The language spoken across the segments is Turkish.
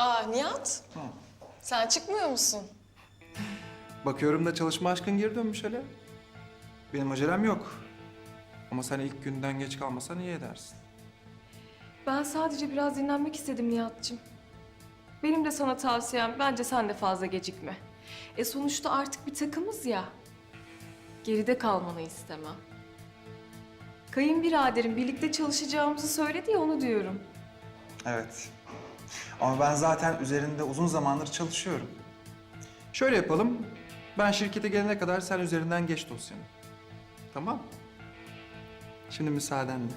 Aa Nihat. Sen çıkmıyor musun? Bakıyorum da çalışma aşkın geri dönmüş hele. Benim acelem yok. Ama sen ilk günden geç kalmasan iyi edersin. Ben sadece biraz dinlenmek istedim Nihat'cığım. Benim de sana tavsiyem bence sen de fazla gecikme. E sonuçta artık bir takımız ya. Geride kalmanı istemem. Kayınbiraderim birlikte çalışacağımızı söyledi ya onu diyorum. Evet. Ama ben zaten üzerinde uzun zamandır çalışıyorum. Şöyle yapalım. Ben şirkete gelene kadar sen üzerinden geç dosyanı. Tamam. Şimdi müsaadenle.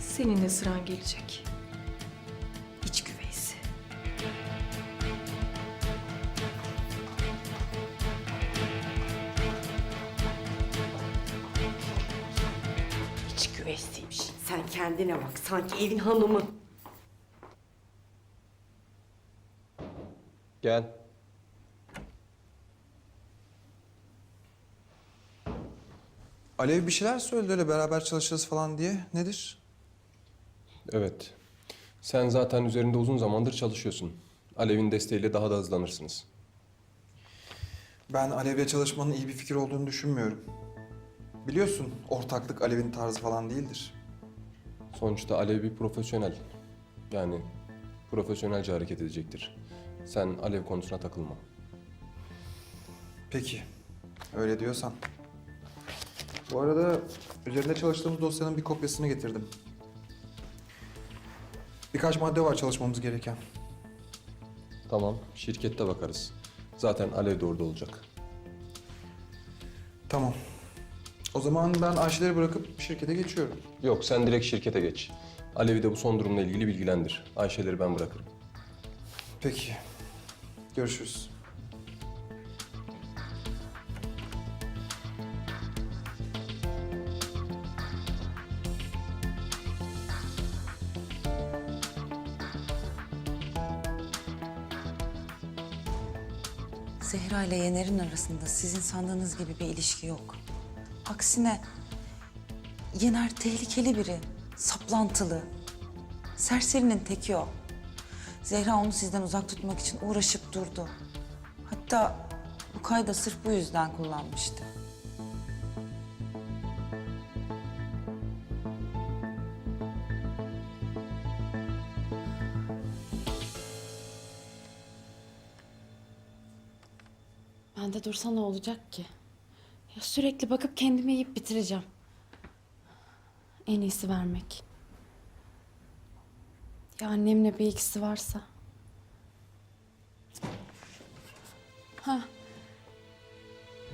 Senin de sıran gelecek. Güveçsiymiş. Sen kendine bak. Sanki evin hanımı. Gel. Alev bir şeyler söyledi öyle beraber çalışırız falan diye. Nedir? Evet. Sen zaten üzerinde uzun zamandır çalışıyorsun. Alev'in desteğiyle daha da hızlanırsınız. Ben Alev'le çalışmanın iyi bir fikir olduğunu düşünmüyorum. Biliyorsun ortaklık Alev'in tarzı falan değildir. Sonuçta Alev bir profesyonel. Yani profesyonelce hareket edecektir. Sen Alev konusuna takılma. Peki. Öyle diyorsan. Bu arada üzerinde çalıştığımız dosyanın bir kopyasını getirdim. Birkaç madde var çalışmamız gereken. Tamam, şirkette bakarız. Zaten Alev de orada olacak. Tamam. O zaman ben Ayşe'leri bırakıp şirkete geçiyorum. Yok, sen direkt şirkete geç. Alev'i de bu son durumla ilgili bilgilendir. Ayşeleri ben bırakırım. Peki. Görüşürüz. Zehra ile Yener'in arasında sizin sandığınız gibi bir ilişki yok. Aksine Yener tehlikeli biri, saplantılı. Serserinin teki o. Zehra onu sizden uzak tutmak için uğraşıp durdu. Hatta bu kayda sırf bu yüzden kullanmıştı. Ben de dursa ne olacak ki? Ya sürekli bakıp kendimi yiyip bitireceğim. En iyisi vermek. Ya annemle bir ikisi varsa. Ha.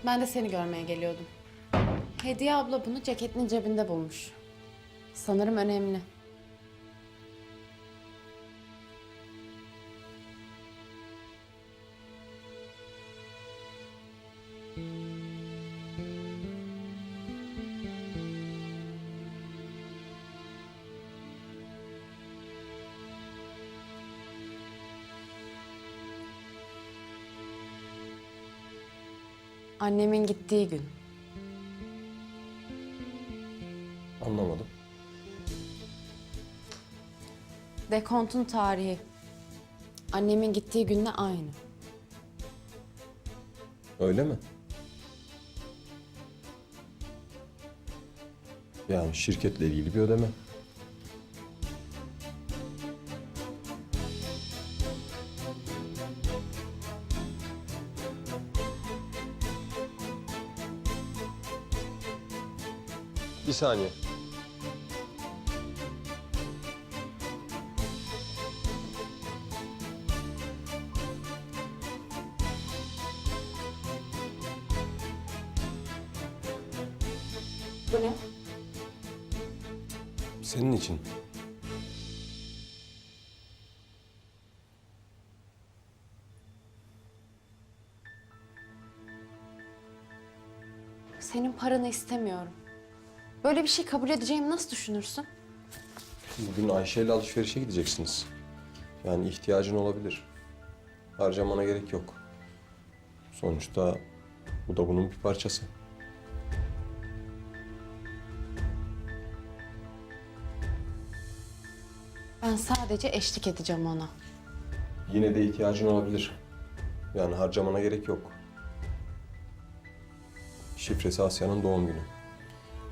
Ben de seni görmeye geliyordum. Hediye abla bunu ceketinin cebinde bulmuş. Sanırım önemli. Annemin gittiği gün. Anlamadım. Dekontun tarihi. Annemin gittiği günle aynı. Öyle mi? Yani şirketle ilgili bir ödeme. Bir saniye. Bu ne? Senin için. Senin paranı istemiyorum. Böyle bir şey kabul edeceğimi nasıl düşünürsün? Bugün Ayşe ile alışverişe gideceksiniz. Yani ihtiyacın olabilir. Harcamana gerek yok. Sonuçta bu da bunun bir parçası. Ben sadece eşlik edeceğim ona. Yine de ihtiyacın olabilir. Yani harcamana gerek yok. Şifresi Asya'nın doğum günü.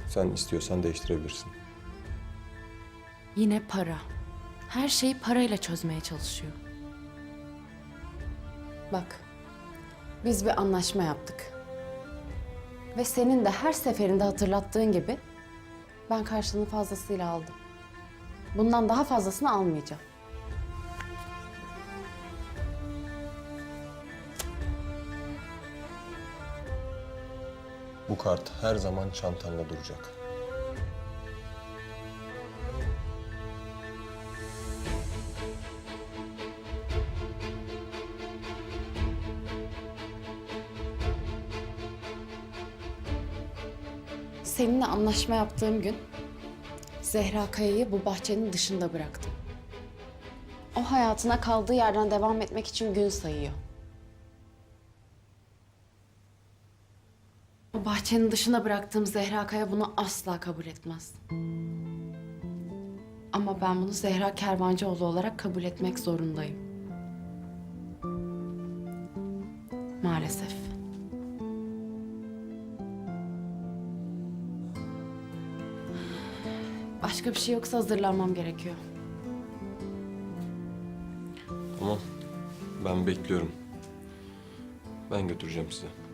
Sen istiyorsan değiştirebilirsin. Yine para. Her şeyi parayla çözmeye çalışıyor. Bak, biz bir anlaşma yaptık. Ve senin de her seferinde hatırlattığın gibi ben karşılığını fazlasıyla aldım. Bundan daha fazlasını almayacağım. Bu kart her zaman çantanda duracak. Seninle anlaşma yaptığım gün Zehra Kaya'yı bu bahçenin dışında bıraktım. O hayatına kaldığı yerden devam etmek için gün sayıyor. O bahçenin dışına bıraktığım Zehra Kaya bunu asla kabul etmez. Ama ben bunu Zehra Kervancıoğlu olarak kabul etmek zorundayım. Maalesef. Başka bir şey yoksa hazırlanmam gerekiyor. Tamam. Ben bekliyorum. Ben götüreceğim sizi.